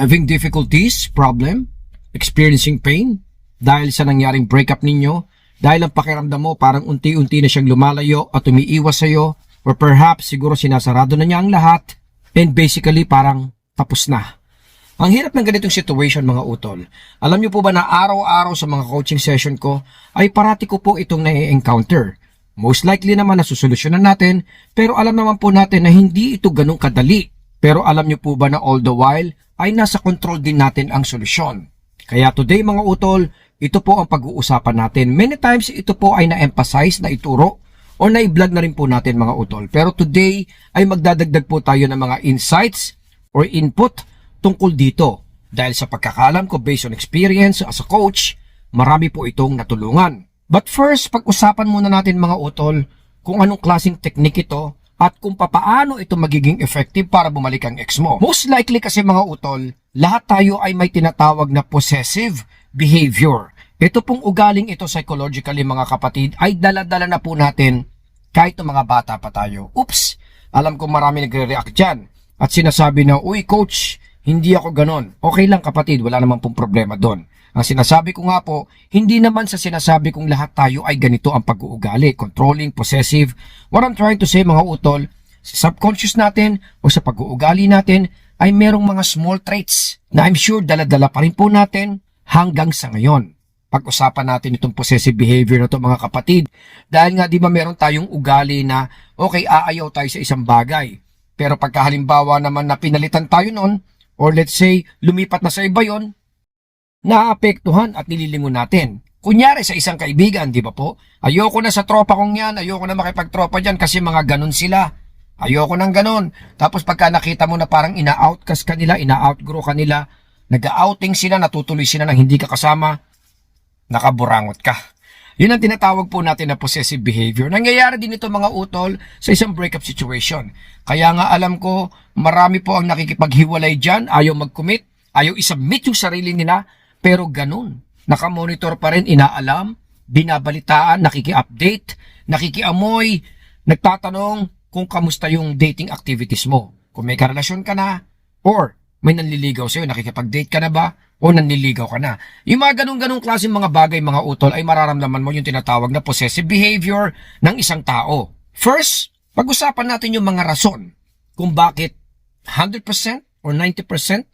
Having difficulties, problem, experiencing pain, dahil sa nangyaring breakup ninyo, dahil ang pakiramdam mo parang unti-unti na siyang lumalayo at umiiwas sa'yo, or perhaps siguro sinasarado na niya ang lahat, and basically parang tapos na. Ang hirap ng ganitong situation mga utol. Alam niyo po ba na araw-araw sa mga coaching session ko ay parati ko po itong nai-encounter. Most likely naman na susolusyonan natin pero alam naman po natin na hindi ito ganun kadali. Pero alam niyo po ba na all the while ay nasa control din natin ang solusyon. Kaya today mga utol, ito po ang pag-uusapan natin. Many times ito po ay na-emphasize, na ituro, o na-vlog na rin po natin mga utol. Pero today ay magdadagdag po tayo ng mga insights or input tungkol dito. Dahil sa pagkakalam ko based on experience as a coach, marami po itong natulungan. But first, pag-usapan muna natin mga utol kung anong klaseng technique ito at kung papaano ito magiging effective para bumalik ang ex mo. Most likely kasi mga utol, lahat tayo ay may tinatawag na possessive behavior. Ito pong ugaling ito psychologically mga kapatid ay dala-dala na po natin kahit mga bata pa tayo. Oops! Alam ko marami nagre-react dyan. At sinasabi na, Uy coach, hindi ako ganon. Okay lang kapatid, wala naman pong problema doon. Ang sinasabi ko nga po, hindi naman sa sinasabi kong lahat tayo ay ganito ang pag-uugali, controlling, possessive. What I'm trying to say mga utol, sa subconscious natin o sa pag-uugali natin ay merong mga small traits na I'm sure dala-dala pa rin po natin hanggang sa ngayon. Pag-usapan natin itong possessive behavior na to mga kapatid. Dahil nga di ba meron tayong ugali na okay aayaw tayo sa isang bagay. Pero pagka halimbawa naman na pinalitan tayo noon or let's say lumipat na sa iba yon naapektuhan at nililingon natin. Kunyari sa isang kaibigan, di ba po? Ayoko na sa tropa kong yan, ayoko na makipagtropa dyan kasi mga ganun sila. Ayoko nang ganun. Tapos pagka nakita mo na parang ina-outcast ka nila, ina-outgrow ka nila, nag-outing sila, natutuloy sila nang hindi ka kasama, nakaburangot ka. Yun ang tinatawag po natin na possessive behavior. Nangyayari din ito mga utol sa isang breakup situation. Kaya nga alam ko, marami po ang nakikipaghiwalay dyan, ayaw mag-commit, ayaw isubmit yung sarili nila, pero ganun. Nakamonitor pa rin, inaalam, binabalitaan, nakiki-update, nakikiamoy, nagtatanong kung kamusta yung dating activities mo. Kung may karelasyon ka na, or may nanliligaw sa'yo, nakikipag-date ka na ba? O nanliligaw ka na? Yung mga ganun-ganung klaseng mga bagay, mga utol, ay mararamdaman mo yung tinatawag na possessive behavior ng isang tao. First, pag-usapan natin yung mga rason kung bakit 100% or 90%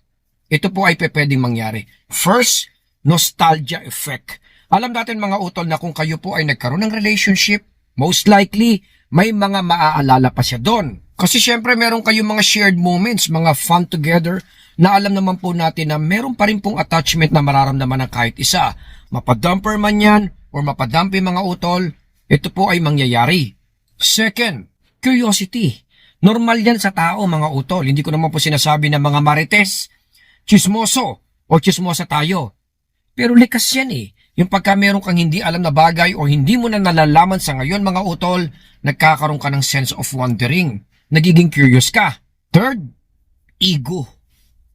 ito po ay pwedeng mangyari. First, nostalgia effect. Alam natin mga utol na kung kayo po ay nagkaroon ng relationship, most likely may mga maaalala pa siya doon. Kasi syempre meron kayong mga shared moments, mga fun together, na alam naman po natin na meron pa rin pong attachment na mararamdaman ng kahit isa. Mapadumper man yan, or mapadampi mga utol, ito po ay mangyayari. Second, curiosity. Normal yan sa tao mga utol. Hindi ko naman po sinasabi na mga marites, chismoso, o chismosa tayo. Pero likas yan eh. Yung pagka meron kang hindi alam na bagay o hindi mo na nalalaman sa ngayon mga utol, nagkakaroon ka ng sense of wondering. Nagiging curious ka. Third, ego.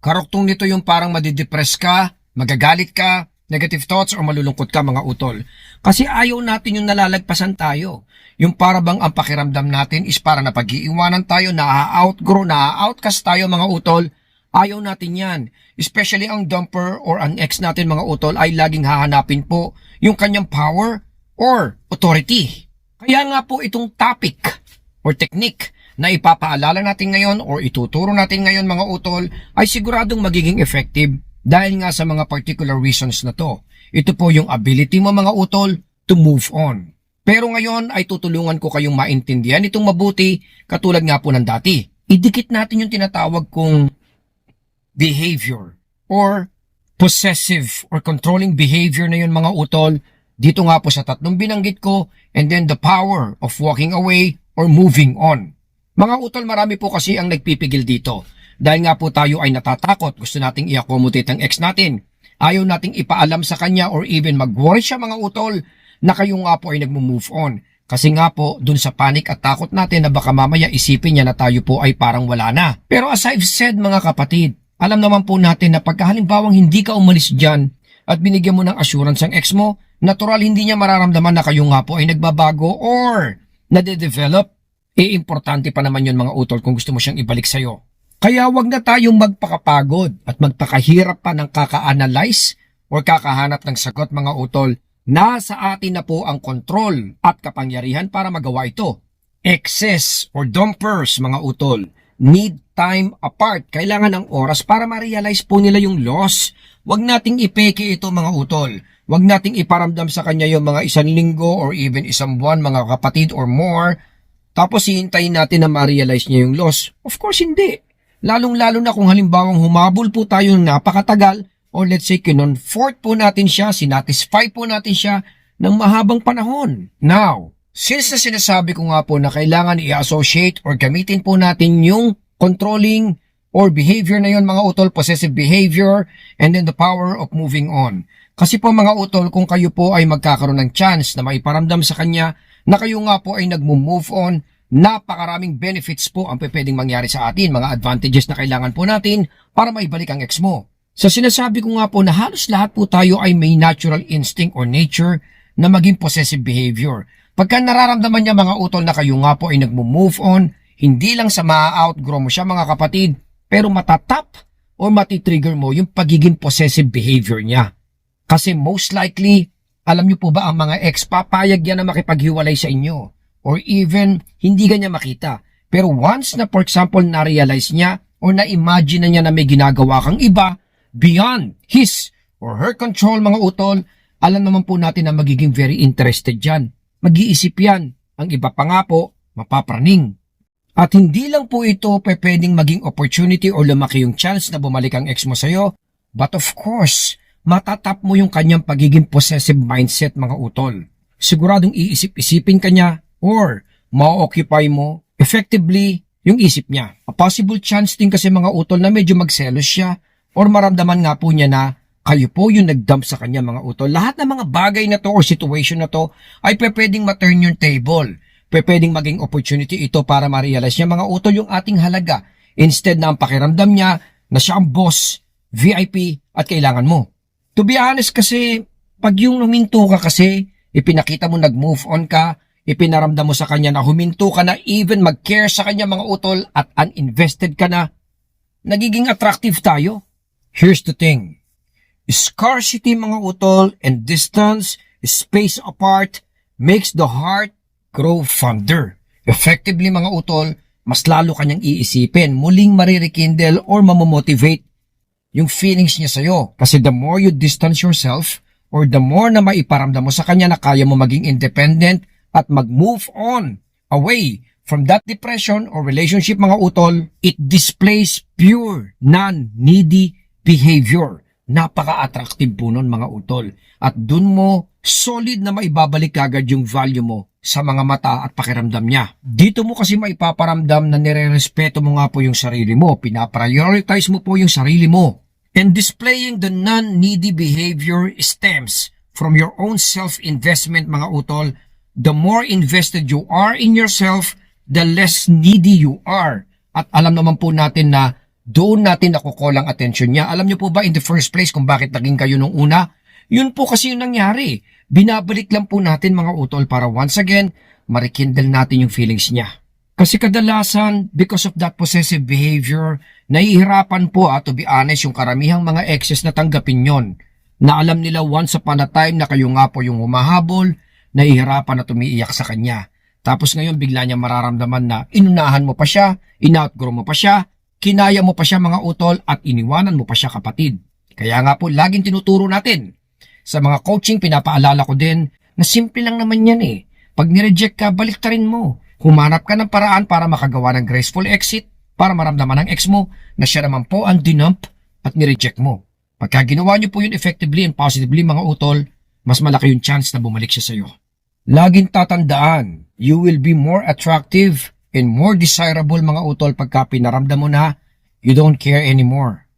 Karoktong nito yung parang madidepress ka, magagalit ka, negative thoughts o malulungkot ka mga utol. Kasi ayaw natin yung nalalagpasan tayo. Yung para bang ang pakiramdam natin is para na pag-iiwanan tayo, na-outgrow, na-outcast tayo mga utol. Ayaw natin yan. Especially ang dumper or ang ex natin mga utol ay laging hahanapin po yung kanyang power or authority. Kaya nga po itong topic or technique na ipapaalala natin ngayon or ituturo natin ngayon mga utol ay siguradong magiging effective dahil nga sa mga particular reasons na to. Ito po yung ability mo mga utol to move on. Pero ngayon ay tutulungan ko kayong maintindihan itong mabuti katulad nga po ng dati. Idikit natin yung tinatawag kong behavior or possessive or controlling behavior na yun mga utol dito nga po sa tatlong binanggit ko and then the power of walking away or moving on. Mga utol marami po kasi ang nagpipigil dito dahil nga po tayo ay natatakot gusto nating i-accommodate ang ex natin. Ayaw nating ipaalam sa kanya or even mag-worry siya mga utol na kayo nga po ay nagmo-move on. Kasi nga po, dun sa panic at takot natin na baka mamaya isipin niya na tayo po ay parang wala na. Pero as I've said mga kapatid, alam naman po natin na pagka halimbawang hindi ka umalis dyan at binigyan mo ng assurance ang ex mo, natural hindi niya mararamdaman na kayo nga po ay nagbabago or nade-develop. E importante pa naman yun mga utol kung gusto mo siyang ibalik sa'yo. Kaya wag na tayong magpakapagod at magpakahirap pa ng kaka-analyze o kakahanap ng sagot mga utol. Nasa atin na po ang kontrol at kapangyarihan para magawa ito. Excess or dumpers mga utol need time apart. Kailangan ng oras para ma-realize po nila yung loss. Wag nating ipeke ito mga utol. Wag nating iparamdam sa kanya yung mga isang linggo or even isang buwan mga kapatid or more. Tapos hihintayin natin na ma-realize niya yung loss. Of course hindi. Lalong-lalo na kung halimbawang humabol po tayo ng napakatagal or let's say kinonfort po natin siya, sinatisfy po natin siya ng mahabang panahon. Now, since na sinasabi ko nga po na kailangan i-associate or gamitin po natin yung controlling or behavior na yon mga utol, possessive behavior, and then the power of moving on. Kasi po mga utol, kung kayo po ay magkakaroon ng chance na maiparamdam sa kanya na kayo nga po ay nag-move on, napakaraming benefits po ang pwedeng mangyari sa atin, mga advantages na kailangan po natin para maibalik ang ex mo. Sa sinasabi ko nga po na halos lahat po tayo ay may natural instinct or nature na maging possessive behavior. Pagka nararamdaman niya mga utol na kayo nga po ay nagmo-move on, hindi lang sa ma-outgrow mo siya mga kapatid, pero matatap or matitrigger mo yung pagiging possessive behavior niya. Kasi most likely, alam niyo po ba ang mga ex papayag yan na makipaghiwalay sa inyo or even hindi ganyan makita. Pero once na for example na-realize niya or na-imagine na niya na may ginagawa kang iba beyond his or her control mga utol, alam naman po natin na magiging very interested dyan. Mag-iisip yan. Ang iba pa nga po, mapapraning. At hindi lang po ito pwedeng maging opportunity o lumaki yung chance na bumalik ang ex mo sa'yo, but of course, matatap mo yung kanyang pagiging possessive mindset mga utol. Siguradong iisip-isipin ka niya or ma-occupy mo effectively yung isip niya. A possible chance din kasi mga utol na medyo magselos siya or maramdaman nga po niya na kayo po yung nag-dump sa kanya mga utol. Lahat ng mga bagay na to or situation na to ay pwedeng ma-turn yung table. Pwedeng maging opportunity ito para ma-realize niya mga utol yung ating halaga. Instead na ang pakiramdam niya na siya ang boss, VIP at kailangan mo. To be honest kasi, pag yung huminto ka kasi, ipinakita mo nag-move on ka, ipinaramdam mo sa kanya na huminto ka na even mag-care sa kanya mga utol at uninvested ka na, nagiging attractive tayo. Here's the thing. Scarcity mga utol and distance, space apart, makes the heart grow fonder. Effectively mga utol, mas lalo kanyang iisipin, muling maririkindle or mamomotivate yung feelings niya sa'yo. Kasi the more you distance yourself, or the more na maiparamdam mo sa kanya na kaya mo maging independent at mag-move on away from that depression or relationship mga utol, it displays pure, non-needy behavior. Napaka-attractive po nun mga utol. At dun mo solid na maibabalik agad yung value mo sa mga mata at pakiramdam niya. Dito mo kasi maipaparamdam na nire-respeto mo nga po yung sarili mo, pinaprioritize mo po yung sarili mo. And displaying the non-needy behavior stems from your own self-investment mga utol. The more invested you are in yourself, the less needy you are. At alam naman po natin na doon natin nakukulang atensyon niya. Alam niyo po ba in the first place kung bakit naging kayo nung una? Yun po kasi yung nangyari. Binabalik lang po natin mga utol para once again, marikindle natin yung feelings niya. Kasi kadalasan, because of that possessive behavior, nahihirapan po at to be honest yung karamihang mga exes na tanggapin yon. Na alam nila once upon a time na kayo nga po yung humahabol, nahihirapan na tumiiyak sa kanya. Tapos ngayon bigla niya mararamdaman na inunahan mo pa siya, in-outgrow mo pa siya, kinaya mo pa siya mga utol at iniwanan mo pa siya kapatid. Kaya nga po laging tinuturo natin. Sa mga coaching pinapaalala ko din na simple lang naman yan eh. Pag nireject ka, baliktarin mo. Humanap ka ng paraan para makagawa ng graceful exit para maramdaman ng ex mo na siya naman po ang dinump at nireject mo. Pagka ginawa niyo po yun effectively and positively mga utol, mas malaki yung chance na bumalik siya sa'yo. Laging tatandaan, you will be more attractive and more desirable mga utol pagka pinaramdam mo na you don't care anymore.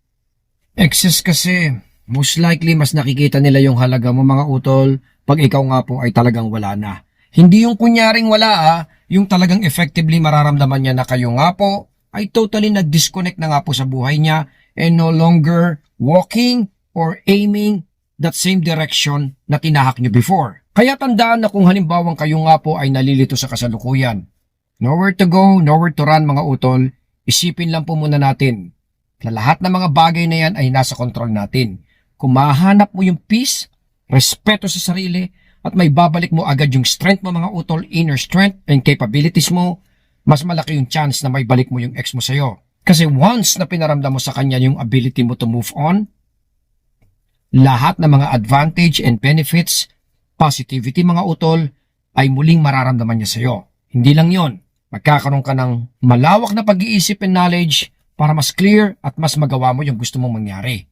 Excess kasi, most likely mas nakikita nila yung halaga mo mga utol pag ikaw nga po ay talagang wala na. Hindi yung kunyaring wala ah, yung talagang effectively mararamdaman niya na kayo nga po ay totally nag-disconnect na nga po sa buhay niya and no longer walking or aiming that same direction na tinahak niyo before. Kaya tandaan na kung halimbawang kayo nga po ay nalilito sa kasalukuyan. Nowhere to go, nowhere to run mga utol, isipin lang po muna natin na lahat ng mga bagay na yan ay nasa kontrol natin. Kung mahanap mo yung peace, respeto sa sarili, at may babalik mo agad yung strength mo mga utol, inner strength and capabilities mo, mas malaki yung chance na may balik mo yung ex mo sa'yo. Kasi once na pinaramdam mo sa kanya yung ability mo to move on, lahat ng mga advantage and benefits, positivity mga utol, ay muling mararamdaman niya sa'yo. Hindi lang yon, magkakaroon ka ng malawak na pag-iisip and knowledge para mas clear at mas magawa mo yung gusto mong mangyari